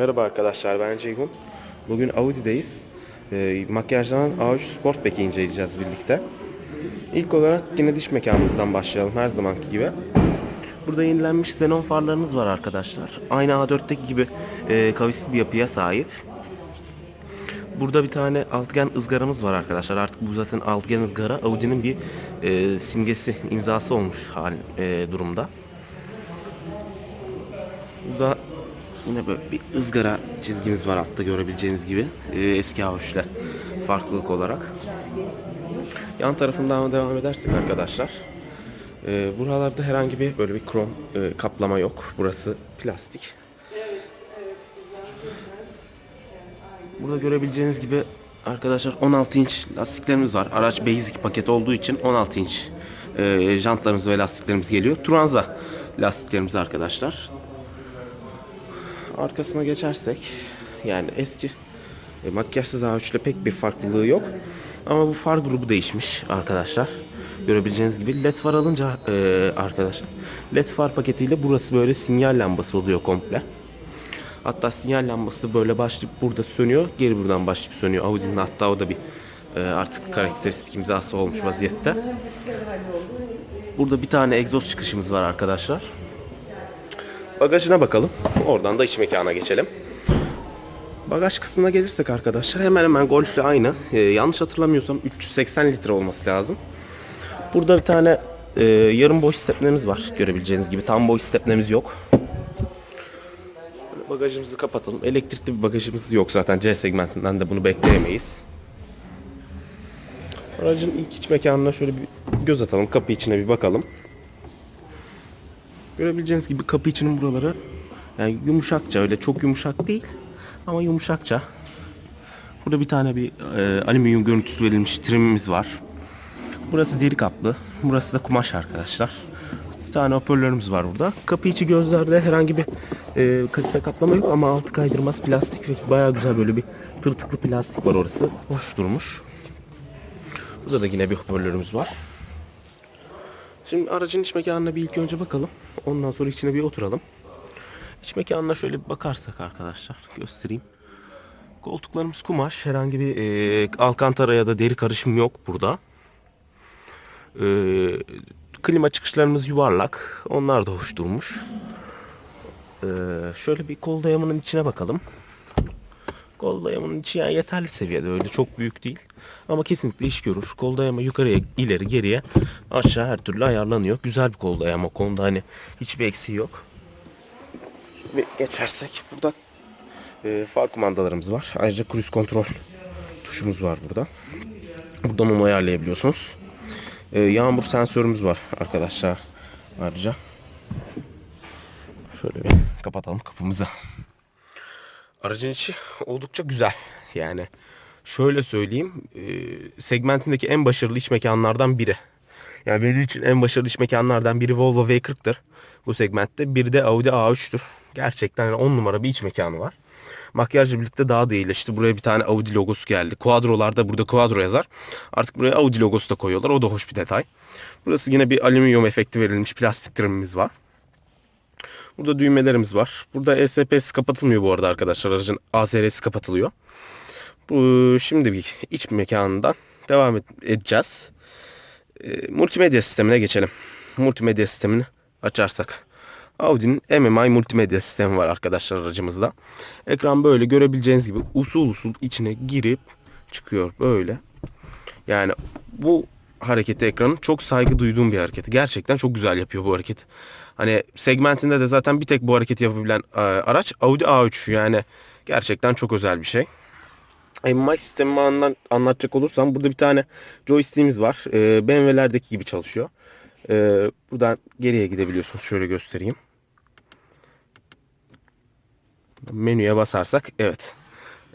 Merhaba arkadaşlar ben Ceyhun. Bugün Audi'deyiz. Ee, makyajlanan A3 Sportback'i inceleyeceğiz birlikte. İlk olarak yine diş mekanımızdan başlayalım her zamanki gibi. Burada yenilenmiş xenon farlarımız var arkadaşlar. Aynı A4'teki gibi e, kavisli bir yapıya sahip. Burada bir tane altıgen ızgaramız var arkadaşlar. Artık bu zaten altıgen ızgara Audi'nin bir e, simgesi, imzası olmuş hal e, durumda. Burada yine böyle bir ızgara çizgimiz var altta görebileceğiniz gibi. Ee, eski A3'le farklılık olarak. Yan tarafından devam edersek arkadaşlar. E, buralarda herhangi bir böyle bir krom e, kaplama yok. Burası plastik. Burada görebileceğiniz gibi arkadaşlar 16 inç lastiklerimiz var. Araç basic paket olduğu için 16 inç e, jantlarımız ve lastiklerimiz geliyor. Turanza lastiklerimiz arkadaşlar. Arkasına geçersek yani eski e, makyajsız A3 ile pek bir farklılığı yok. Ama bu far grubu değişmiş arkadaşlar. Görebileceğiniz gibi led far alınca e, arkadaşlar led far paketiyle burası böyle sinyal lambası oluyor komple. Hatta sinyal lambası böyle başlayıp burada sönüyor. Geri buradan başlayıp sönüyor. Audi'nin hatta o da bir e, artık karakteristik imzası olmuş vaziyette. Burada bir tane egzoz çıkışımız var arkadaşlar. Bagajına bakalım. Oradan da iç mekana geçelim. Bagaj kısmına gelirsek arkadaşlar hemen hemen Golf'le aynı. Ee, yanlış hatırlamıyorsam 380 litre olması lazım. Burada bir tane e, yarım boy stepnemiz var. Görebileceğiniz gibi tam boy stepnemiz yok. Böyle bagajımızı kapatalım. Elektrikli bir bagajımız yok zaten C segmentinden de bunu bekleyemeyiz. Aracın ilk iç mekanına şöyle bir göz atalım. Kapı içine bir bakalım. Görebileceğiniz gibi kapı içinin buraları yani yumuşakça öyle çok yumuşak değil ama yumuşakça. Burada bir tane bir e, alüminyum görüntüsü verilmiş trimimiz var. Burası deri kaplı. Burası da kumaş arkadaşlar. Bir tane hoparlörümüz var burada. Kapı içi gözlerde herhangi bir e, kadife kaplama yok ama altı kaydırmaz plastik ve bayağı güzel böyle bir tırtıklı plastik var orası. Hoş durmuş. Burada da yine bir hoparlörümüz var. Şimdi aracın iç mekanına bir ilk önce bakalım. Ondan sonra içine bir oturalım. İç mekanına şöyle bir bakarsak arkadaşlar göstereyim. Koltuklarımız kumaş. Herhangi bir e, alkantara ya da deri karışımı yok burada. E, klima çıkışlarımız yuvarlak. Onlar da hoş durmuş. E, şöyle bir kol dayamının içine bakalım. Kol dayamanın içi yani yeterli seviyede öyle çok büyük değil. Ama kesinlikle iş görür. Kol dayama yukarıya ileri geriye aşağı her türlü ayarlanıyor. Güzel bir kol dayama. Konuda hani hiçbir eksiği yok. Ve geçersek burada e, far kumandalarımız var. Ayrıca cruise kontrol tuşumuz var burada. Buradan onu ayarlayabiliyorsunuz. E, yağmur sensörümüz var arkadaşlar. Ayrıca şöyle bir kapatalım kapımızı. Aracın içi oldukça güzel. Yani şöyle söyleyeyim. E, segmentindeki en başarılı iç mekanlardan biri. Yani benim için en başarılı iç mekanlardan biri Volvo V40'tır. Bu segmentte. Bir de Audi A3'tür. Gerçekten 10 numara bir iç mekanı var. Makyajla birlikte daha da iyileşti. Buraya bir tane Audi logosu geldi. Quadro'larda burada Quadro yazar. Artık buraya Audi logosu da koyuyorlar. O da hoş bir detay. Burası yine bir alüminyum efekti verilmiş plastik trimimiz var. Burada düğmelerimiz var. Burada ESP'si kapatılmıyor bu arada arkadaşlar. Aracın ASR'si kapatılıyor. Bu, şimdi bir iç mekanından devam edeceğiz. E, multimedya sistemine geçelim. Multimedya sistemini açarsak. Audi'nin MMI multimedya sistemi var arkadaşlar aracımızda. Ekran böyle görebileceğiniz gibi usul usul içine girip çıkıyor böyle. Yani bu hareketi ekranın çok saygı duyduğum bir hareket. Gerçekten çok güzel yapıyor bu hareket. Hani segmentinde de zaten bir tek bu hareketi yapabilen e, araç Audi A3 yani gerçekten çok özel bir şey. MMI sistemi anla- anlatacak olursam burada bir tane joystick'imiz var. E, BMW'lerdeki gibi çalışıyor. E, buradan geriye gidebiliyorsunuz. Şöyle göstereyim. Menüye basarsak evet.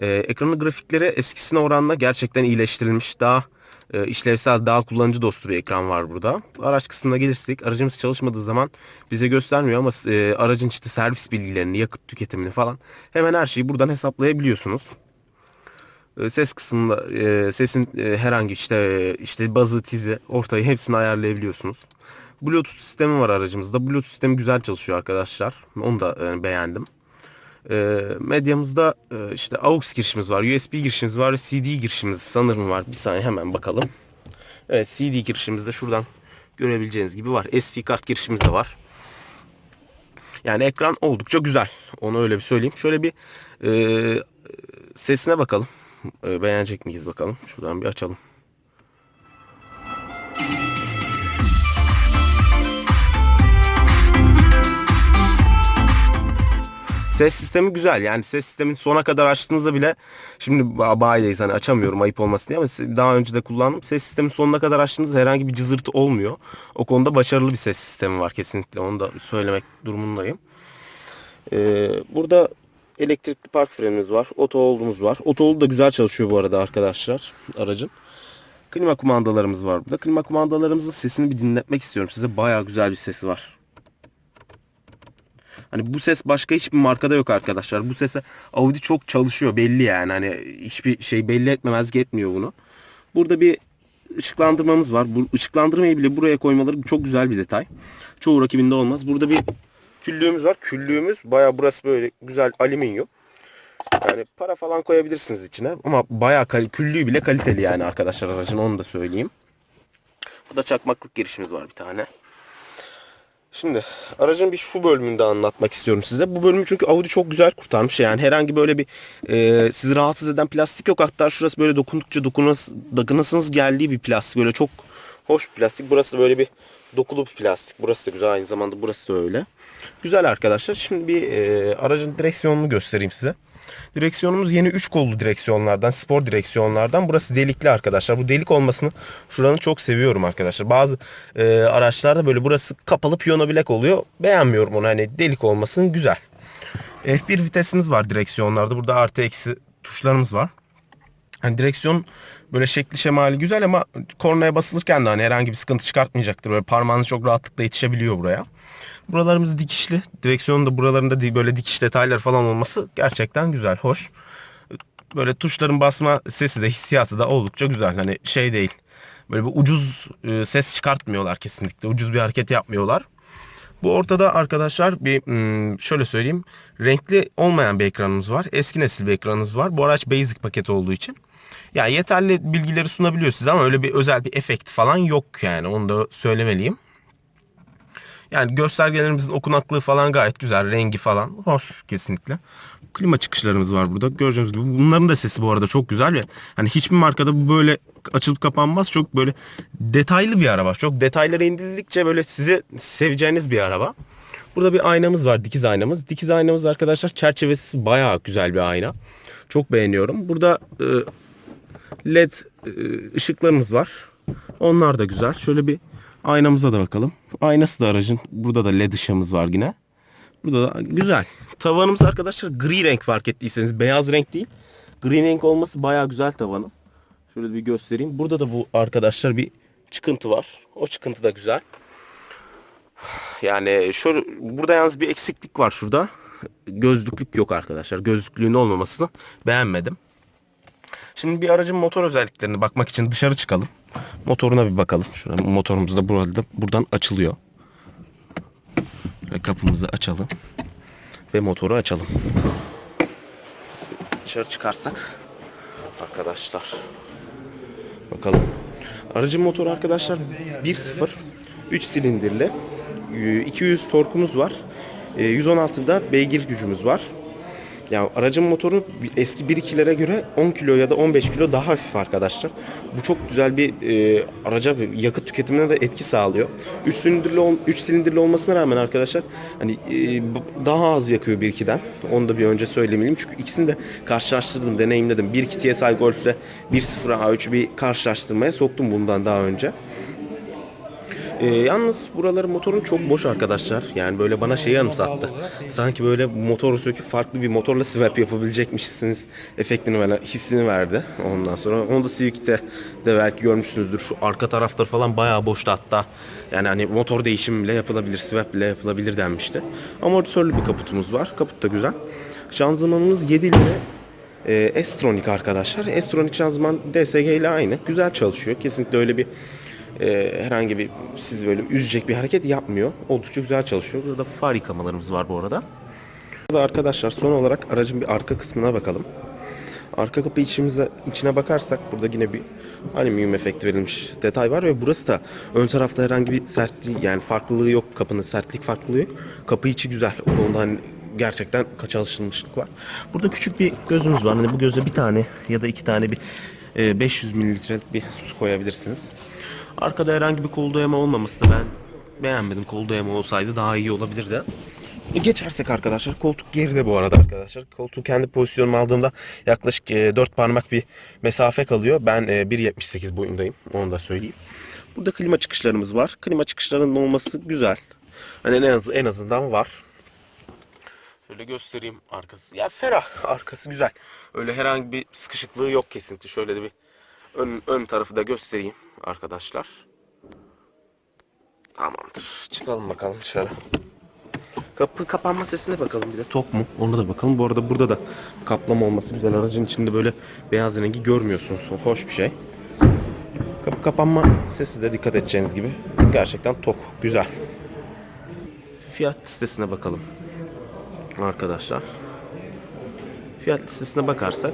E, ekranın grafikleri eskisine oranla gerçekten iyileştirilmiş. Daha e, işlevsel, daha kullanıcı dostu bir ekran var burada. Araç kısmına gelirsek aracımız çalışmadığı zaman bize göstermiyor ama e, aracın işte servis bilgilerini, yakıt tüketimini falan hemen her şeyi buradan hesaplayabiliyorsunuz. E, Ses kısmında e, sesin e, herhangi işte işte bazı tizi ortayı hepsini ayarlayabiliyorsunuz. Bluetooth sistemi var aracımızda. Bluetooth sistemi güzel çalışıyor arkadaşlar. Onu da beğendim. E, medyamızda e, işte AUX girişimiz var, USB girişimiz var, CD girişimiz sanırım var. Bir saniye hemen bakalım. Evet CD girişimizde şuradan görebileceğiniz gibi var. SD kart girişimiz de var. Yani ekran oldukça güzel. Onu öyle bir söyleyeyim. Şöyle bir e, sesine bakalım. E, beğenecek miyiz bakalım. Şuradan bir açalım. Ses sistemi güzel. Yani ses sistemini sona kadar açtığınızda bile şimdi ba- bayideyiz hani açamıyorum ayıp olmasın diye ama daha önce de kullandım. Ses sistemi sonuna kadar açtığınızda herhangi bir cızırtı olmuyor. O konuda başarılı bir ses sistemi var kesinlikle. Onu da söylemek durumundayım. Ee, burada elektrikli park frenimiz var. Oto var. Oto da güzel çalışıyor bu arada arkadaşlar aracın. Klima kumandalarımız var burada. Klima kumandalarımızın sesini bir dinletmek istiyorum size. Bayağı güzel bir sesi var. Hani bu ses başka hiçbir markada yok arkadaşlar. Bu sese Audi çok çalışıyor belli yani. Hani hiçbir şey belli etmemezlik etmiyor bunu. Burada bir ışıklandırmamız var. Bu ışıklandırmayı bile buraya koymaları çok güzel bir detay. Çoğu rakibinde olmaz. Burada bir küllüğümüz var. Küllüğümüz baya burası böyle güzel alüminyum. Yani para falan koyabilirsiniz içine ama kal- küllüğü bile kaliteli yani arkadaşlar aracın onu da söyleyeyim. Burada çakmaklık girişimiz var bir tane. Şimdi aracın bir şu bölümünde anlatmak istiyorum size. Bu bölümü çünkü Audi çok güzel kurtarmış. Yani herhangi böyle bir e, sizi rahatsız eden plastik yok. Hatta şurası böyle dokundukça dokunas, dokunasınız geldiği bir plastik. Böyle çok hoş bir plastik. Burası da böyle bir dokulu bir plastik. Burası da güzel. Aynı zamanda burası da öyle. Güzel arkadaşlar. Şimdi bir e, aracın direksiyonunu göstereyim size. Direksiyonumuz yeni 3 kollu direksiyonlardan, spor direksiyonlardan. Burası delikli arkadaşlar. Bu delik olmasını şuranı çok seviyorum arkadaşlar. Bazı e, araçlarda böyle burası kapalı piyano bilek oluyor. Beğenmiyorum onu. Hani delik olmasın güzel. F1 vitesimiz var direksiyonlarda. Burada artı eksi tuşlarımız var. Hani direksiyon böyle şekli şemali güzel ama kornaya basılırken de hani herhangi bir sıkıntı çıkartmayacaktır. Böyle parmağınız çok rahatlıkla yetişebiliyor buraya. Buralarımız dikişli. Direksiyonun da buralarında böyle dikiş detaylar falan olması gerçekten güzel, hoş. Böyle tuşların basma sesi de hissiyatı da oldukça güzel. Hani şey değil. Böyle bir ucuz e, ses çıkartmıyorlar kesinlikle. Ucuz bir hareket yapmıyorlar. Bu ortada arkadaşlar bir hmm, şöyle söyleyeyim. Renkli olmayan bir ekranımız var. Eski nesil bir ekranımız var. Bu araç basic paket olduğu için. Yani yeterli bilgileri sunabiliyor size ama öyle bir özel bir efekt falan yok yani. Onu da söylemeliyim. Yani göstergelerimizin okunaklığı falan gayet güzel. Rengi falan hoş kesinlikle. Klima çıkışlarımız var burada. Gördüğünüz gibi bunların da sesi bu arada çok güzel ve hani hiçbir markada bu böyle açılıp kapanmaz. Çok böyle detaylı bir araba. Çok detaylara indildikçe böyle size seveceğiniz bir araba. Burada bir aynamız var. Dikiz aynamız. Dikiz aynamız arkadaşlar çerçevesi bayağı güzel bir ayna. Çok beğeniyorum. Burada e, led e, ışıklarımız var. Onlar da güzel. Şöyle bir aynamıza da bakalım. Aynası da aracın. Burada da led ışığımız var yine. Burada da güzel. Tavanımız arkadaşlar gri renk fark ettiyseniz. Beyaz renk değil. Gri renk olması bayağı güzel tavanım. Şöyle bir göstereyim. Burada da bu arkadaşlar bir çıkıntı var. O çıkıntı da güzel. Yani şöyle burada yalnız bir eksiklik var şurada. Gözlüklük yok arkadaşlar. Gözlüklüğün olmamasını beğenmedim. Şimdi bir aracın motor özelliklerine bakmak için dışarı çıkalım. Motoruna bir bakalım. Şurada motorumuz da burada buradan açılıyor. Ve kapımızı açalım. Ve motoru açalım. Dışarı çıkarsak arkadaşlar. Bakalım. Aracın motoru arkadaşlar 1.0 3 silindirli. Ee, 200 torkumuz var. Ee, 116'da beygir gücümüz var. Yani aracın motoru eski 1.2'lere göre 10 kilo ya da 15 kilo daha hafif arkadaşlar. Bu çok güzel bir e, araca bir yakıt tüketimine de etki sağlıyor. 3 silindirli 3 silindirli olmasına rağmen arkadaşlar hani e, daha az yakıyor 1.2'den. Onu da bir önce söylemeliyim. Çünkü ikisini de karşılaştırdım, deneyimledim. 1.2 TSI Golf ile 1.0 A3'ü bir karşılaştırmaya soktum bundan daha önce. Ee, yalnız buraları motorun çok boş arkadaşlar. Yani böyle bana şeyi anımsattı. Sanki böyle motoru söküp farklı bir motorla swap yapabilecekmişsiniz efektini veren, hissini verdi. Ondan sonra Honda Civic'te de belki görmüşsünüzdür. Şu arka tarafları falan bayağı boştu hatta. Yani hani motor değişimi bile yapılabilir, swap bile yapılabilir denmişti. Amortisörlü bir kaputumuz var. Kaput da güzel. Şanzımanımız 7 ile e, S-Tronic arkadaşlar. S-Tronic şanzıman DSG ile aynı. Güzel çalışıyor. Kesinlikle öyle bir e, herhangi bir siz böyle üzecek bir hareket yapmıyor. Oldukça güzel çalışıyor. Burada da far yıkamalarımız var bu arada. Burada arkadaşlar son olarak aracın bir arka kısmına bakalım. Arka kapı içimize, içine bakarsak burada yine bir alüminyum efekti verilmiş detay var ve burası da ön tarafta herhangi bir sertliği yani farklılığı yok kapının sertlik farklılığı yok. Kapı içi güzel. O konuda hani gerçekten kaça alışılmışlık var. Burada küçük bir gözümüz var. Hani bu göze bir tane ya da iki tane bir e, 500 mililitrelik bir su koyabilirsiniz. Arkada herhangi bir kol dayama olmaması da ben beğenmedim. Kol dayama olsaydı daha iyi olabilirdi. Geçersek arkadaşlar koltuk geride bu arada arkadaşlar. Koltuğun kendi pozisyonumu aldığımda yaklaşık 4 parmak bir mesafe kalıyor. Ben e, 1.78 boyundayım. Onu da söyleyeyim. Burada klima çıkışlarımız var. Klima çıkışlarının olması güzel. Hani en, az, en azından var. Şöyle göstereyim arkası. Ya ferah. Arkası güzel. Öyle herhangi bir sıkışıklığı yok kesinlikle. Şöyle de bir ön, ön tarafı da göstereyim arkadaşlar. Tamamdır. Çıkalım bakalım dışarı. Kapı kapanma sesine bakalım bir de. Tok mu? Ona da bakalım. Bu arada burada da kaplama olması güzel. Aracın içinde böyle beyaz rengi görmüyorsunuz. Hoş bir şey. Kapı kapanma sesi de dikkat edeceğiniz gibi. Gerçekten tok. Güzel. Fiyat listesine bakalım. Arkadaşlar. Fiyat listesine bakarsak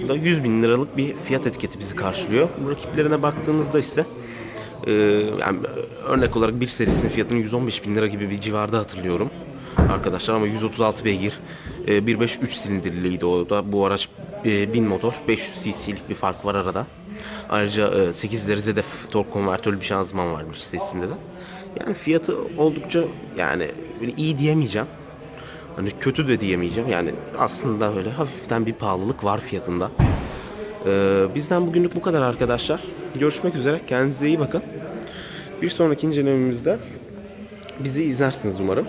Burada 100 bin liralık bir fiyat etiketi bizi karşılıyor. Bu rakiplerine baktığımızda ise e, yani örnek olarak bir serisinin fiyatını 115 bin lira gibi bir civarda hatırlıyorum. Arkadaşlar ama 136 beygir e, 1.5 3 silindirliydi o da. Bu araç e, 1000 motor 500 cc'lik bir fark var arada. Ayrıca e, 8 ileri ZF tork konvertörlü bir şanzıman var bir serisinde de. Yani fiyatı oldukça yani iyi diyemeyeceğim. Hani kötü de diyemeyeceğim. Yani aslında böyle hafiften bir pahalılık var fiyatında. Ee, bizden bugünlük bu kadar arkadaşlar. Görüşmek üzere. Kendinize iyi bakın. Bir sonraki incelememizde bizi izlersiniz umarım.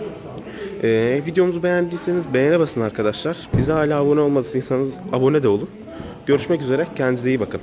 Ee, videomuzu beğendiyseniz beğene basın arkadaşlar. Bize hala abone olmadıysanız abone de olun. Görüşmek üzere. Kendinize iyi bakın.